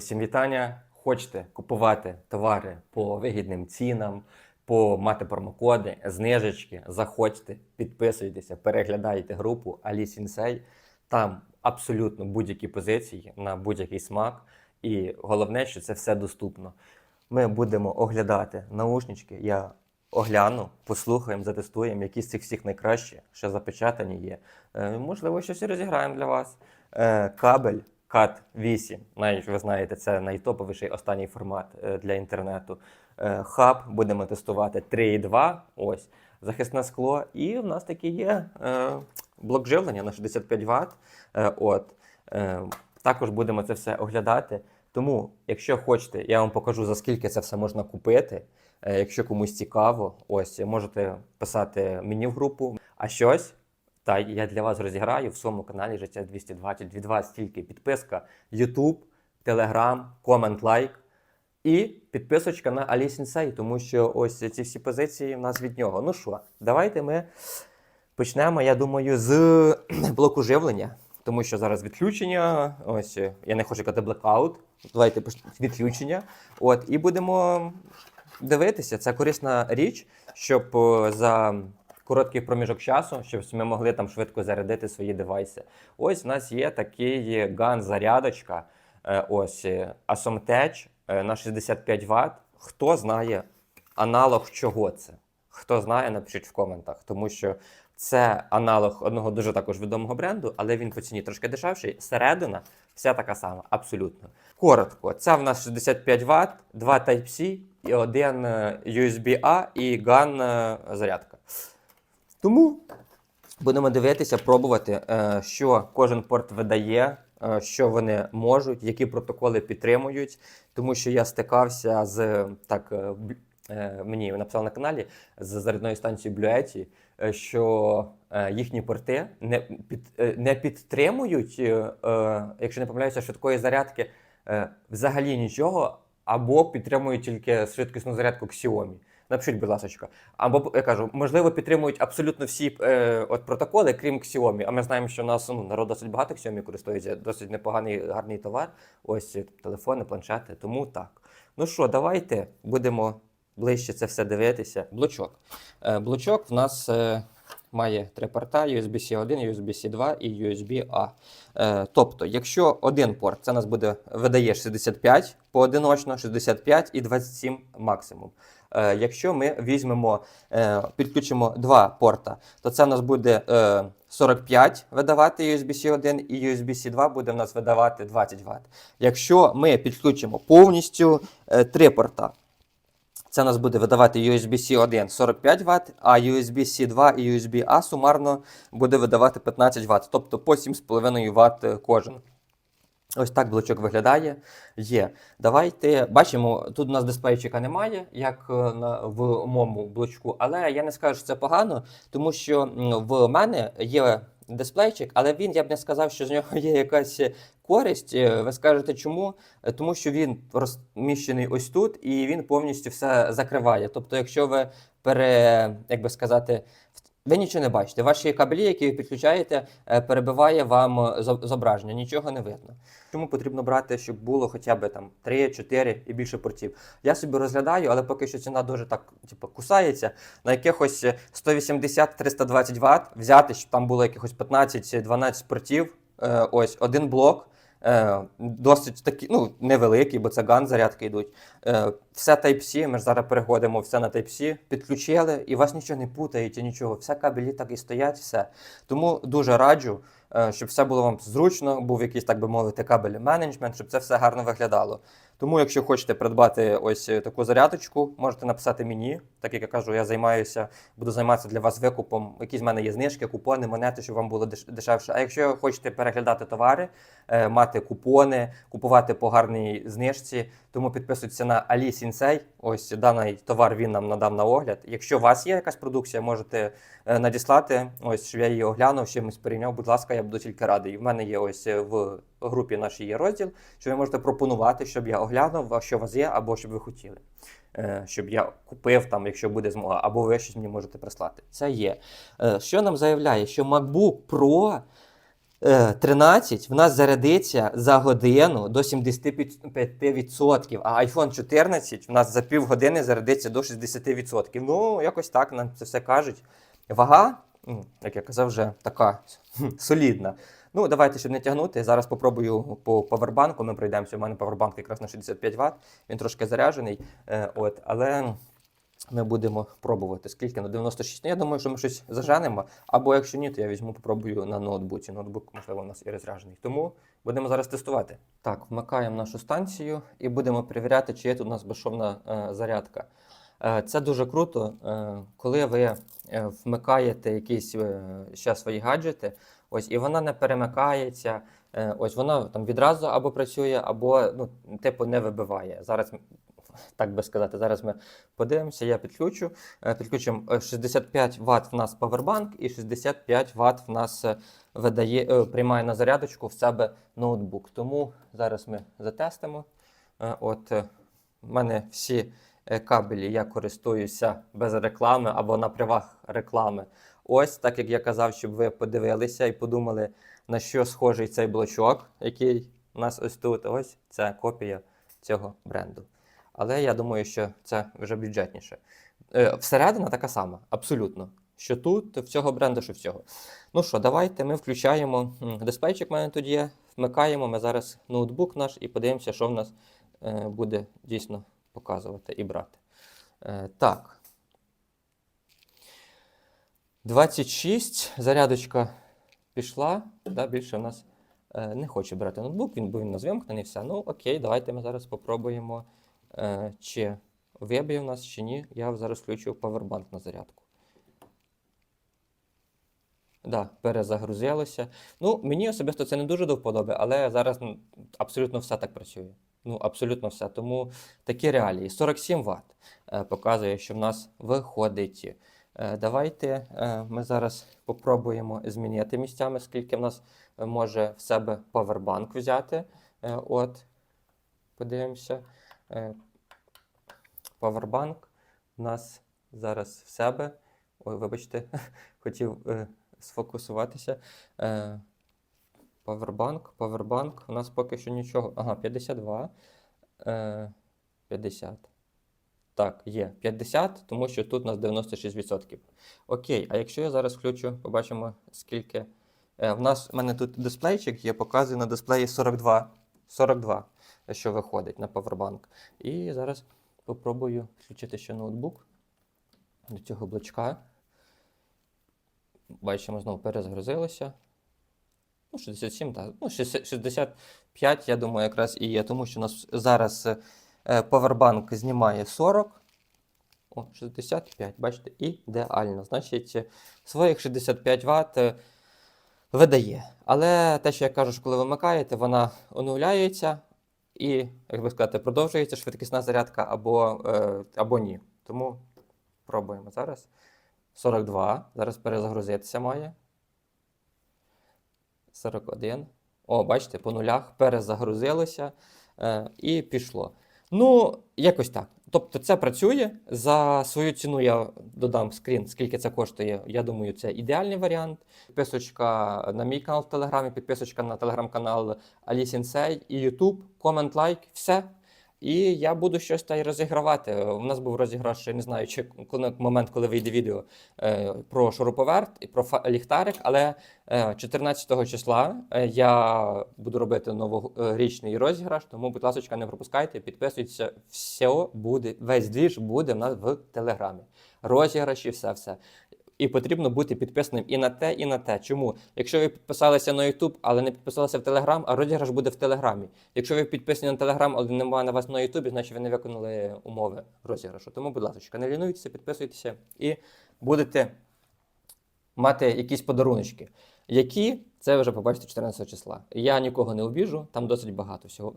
Усім вітання. Хочете купувати товари по вигідним цінам, по мати промокоди, знижечки, заходьте, підписуйтеся, переглядайте групу Алі Сінсей. Там абсолютно будь-які позиції на будь-який смак. І головне, що це все доступно. Ми будемо оглядати наушнички. Я огляну, послухаємо, затестуємо, які з цих всіх найкращі, що запечатані є. Е, можливо, щось розіграємо для вас. Е, кабель CAT 8, навіть ви знаєте, це найтоповіший останній формат е, для інтернету. Е, хаб будемо тестувати 3.2, ось захисне скло. І в нас таки є е, блок живлення на 65 Вт. От. Також будемо це все оглядати. Тому, якщо хочете, я вам покажу за скільки це все можна купити. Якщо комусь цікаво, ось можете писати мені в групу, а щось. Та я для вас розіграю в своєму каналі Життя 220. Від вас тільки підписка, YouTube, Telegram, комент, лайк і підписочка на Алі Сінсей, тому що ось ці всі позиції в нас від нього. Ну що, давайте ми почнемо, я думаю, з блоку живлення, тому що зараз відключення. Ось я не хочу казати блекаут. Давайте відключення. От, і будемо дивитися. Це корисна річ, щоб е, за короткий проміжок часу, щоб ми могли там швидко зарядити свої девайси. Ось в нас є такий ган-зарядочка. е, Ось е, Asomtech е, на 65 Вт. Хто знає аналог чого це? Хто знає, напишіть в коментах, тому що це аналог одного дуже також відомого бренду, але він по ціні трошки дешевший. Середина вся така сама, абсолютно. Коротко, це в нас 65 Вт, 2 Type-C і один USB-A і е, зарядка. Тому будемо дивитися, пробувати, е, що кожен порт видає, е, що вони можуть, які протоколи підтримують. Тому що я стикався з так. е, Мені написали на каналі з зарядною станцією е, що їхні порти не, під, не підтримують, якщо не помиляюся, швидкої зарядки взагалі нічого, або підтримують тільки швидкісну зарядку Xiaomi. Напишіть, будь ласка. Або я кажу, можливо, підтримують абсолютно всі е, от протоколи, крім Xiaomi. А ми знаємо, що у нас ну, народ досить багато Xiaomi користується, досить непоганий гарний товар. Ось е, телефони, планшети. Тому так. Ну що, давайте будемо ближче це все дивитися. Блочок. Е, блочок в нас е, має три порта: USB-C 1, USB-C 2 і USB-A. Е, тобто, якщо один порт, це нас буде видає 65 поодиночно, 65 і 27 максимум. Е, якщо ми візьмемо, е, підключимо два порта, то це в нас буде е, 45 видавати USB-C 1 і USB-C 2 буде в нас видавати 20 Вт. Якщо ми підключимо повністю е, три порта, це у нас буде видавати USB-C 1 45 Вт, а USB-C 2 і USB-A сумарно буде видавати 15 Вт, тобто по 7,5 Вт кожен. Ось так блочок виглядає. Є. Давайте бачимо, тут у нас дисплейчика немає, як е, в моєму блочку, але я не скажу, що це погано, тому що в мене є дисплейчик, але він, я б не сказав, що з нього є якась користь. Е, Ви скажете, чому? Е, Тому що він розміщений ось тут і він повністю все закриває. Тобто, якщо ви пере, як би сказати, ви нічого не бачите. Ваші кабелі, які ви підключаєте, е, перебиває вам е, зображення, нічого не видно. Чому потрібно брати, щоб було хоча б там 3, 4 і більше портів? Я собі розглядаю, але поки що ціна дуже так типу, кусається. На якихось 180-320 Вт взяти, щоб там було якихось 15-12 портів. е, Ось один блок. Е, досить такі, ну, невеликий, бо це ган зарядки йдуть. Е, все Type-C, ми ж зараз переходимо все на Type-C, підключили, і вас нічого не путається, нічого. Все кабелі так і стоять, все. Тому дуже раджу, щоб все було вам зручно, був якийсь, так би мовити, кабель менеджмент, щоб це все гарно виглядало. Тому, якщо хочете придбати ось е, таку зарядочку, можете написати мені. Так як я кажу, я займаюся, буду займатися для вас викупом. Якісь в мене є знижки, купони, монети, щоб вам було дешевше. А якщо хочете переглядати товари, е, мати купони, купувати по гарній знижці, тому підписуйтесь на Алі Сінсей. Ось даний товар він нам надав на огляд. Якщо у вас є якась продукція, можете е, надіслати. Ось щоб я її оглянув, чимось порівняв. Будь ласка, я буду тільки радий. В мене є ось е, в групі нашій є розділ, що ви можете пропонувати, щоб я оглянув, що у вас є, або щоб ви хотіли. Е, Щоб я купив там, якщо буде змога, або ви щось мені можете прислати. Це є. Е, Що нам заявляє, що MacBook Pro е, 13 в нас зарядиться за годину до 75%, а iPhone 14 в нас за півгодини зарядиться до 60%. Ну, якось так нам це все кажуть. Вага, як я казав, вже така солідна. Ну, давайте, щоб не тягнути. Зараз попробую по павербанку. Ми пройдемося. У мене павербанк якраз на 65 Вт. Він трошки заряджений. Е, от, але ми будемо пробувати. Скільки? На 96. Ну, я думаю, що ми щось заженемо. Або якщо ні, то я візьму, попробую на ноутбуці. Ноутбук, можливо, у нас і розряджений. Тому будемо зараз тестувати. Так, вмикаємо нашу станцію і будемо перевіряти, чи є тут у нас безшовна е, зарядка. Е, Це дуже круто, е, коли ви е, вмикаєте якісь ще свої гаджети, ось і вона не перемикається. Ось вона там відразу або працює, або ну, типу не вибиває. Зараз так би сказати, зараз ми подивимося. Я підключу. Підключимо е, 65 Вт в нас павербанк і 65 Вт в нас видає, приймає на зарядочку в себе ноутбук. Тому зараз ми затестимо. От в мене всі кабелі я користуюся без реклами або на правах реклами. Ось так як я казав, щоб ви подивилися і подумали, на що схожий цей блочок, який у нас ось тут. Ось це копія цього бренду. Але я думаю, що це вже бюджетніше. Е, Всередина така сама, абсолютно. Що тут, в цього бренду, що в цього. Ну що, давайте ми включаємо м, дисплейчик. У мене тут є. Вмикаємо ми зараз ноутбук наш і подивимося, що в нас е, буде дійсно показувати і брати. Е, так. 26. Зарядочка пішла. Да, більше в нас е, не хоче брати ноутбук, він, бо він у все. Ну, окей, давайте ми зараз попробуємо, е, чи виб'є в нас, чи ні. Я зараз включу павербанк на зарядку. Да, перезагрузилося. Ну, мені особисто це не дуже до вподоби, але зараз абсолютно все так працює. Ну, абсолютно все. Тому такі реалії. 47 Вт е, показує, що в нас виходить. Е, давайте е, ми зараз попробуємо змінити місцями, скільки в нас може в себе павербанк взяти. От, подивимося. Павербанк у нас зараз в себе. Ой, вибачте, хотів сфокусуватися. Павербанк, павербанк. У нас поки що нічого. Ага, 52. Е, 50. Так, є 50, тому що тут у нас 96%. Окей, а якщо я зараз включу, побачимо, скільки. Е, в нас в мене тут дисплейчик є, показує на дисплеї 42. 42, що виходить на павербанк. І зараз попробую включити ще ноутбук до цього блочка. Бачимо, знову перезагрузилося. Ну, 67, так. Ну, 65, я думаю, якраз і є, тому що у нас зараз е, павербанк знімає 40. О, 65, бачите, ідеально. Значить, е, своїх 65 Вт е, видає. Але те, що я кажу, коли вимикаєте, вона оновляється і, як би сказати, продовжується швидкісна зарядка або, е, або ні. Тому пробуємо зараз. 42. Зараз перезагрузитися має. 41. О, бачите, по нулях перезагрузилося е, і пішло. Ну, якось так. Тобто це працює. За свою ціну я додам скрін, скільки це коштує. Я думаю, це ідеальний варіант. Підписочка на мій канал в Телеграмі, підписочка на телеграм-канал Алі Сінсей і Ютуб, комент, лайк, все. І я буду щось та й розігравати. У нас був розіграш, я не знаю, чи момент, коли вийде відео е, про шуруповерт і про ліхтарик, але е, 14 числа е, я буду робити новорічний розіграш, тому, будь ласка, не пропускайте, підписуйтеся. Все буде, весь двіж буде в нас в телеграмі. Розіграші, все все. І потрібно бути підписаним і на те, і на те. Чому? Якщо ви підписалися на YouTube, але не підписалися в Telegram, а розіграш буде в Телеграмі. Якщо ви підписані на Telegram, але немає на вас на YouTube, значить ви не виконали умови розіграшу. Тому, будь ласка, не лінуйтеся, підписуйтеся і будете мати якісь подаруночки. Які це ви вже побачите 14 числа. Я нікого не обіжу, там досить багато всього.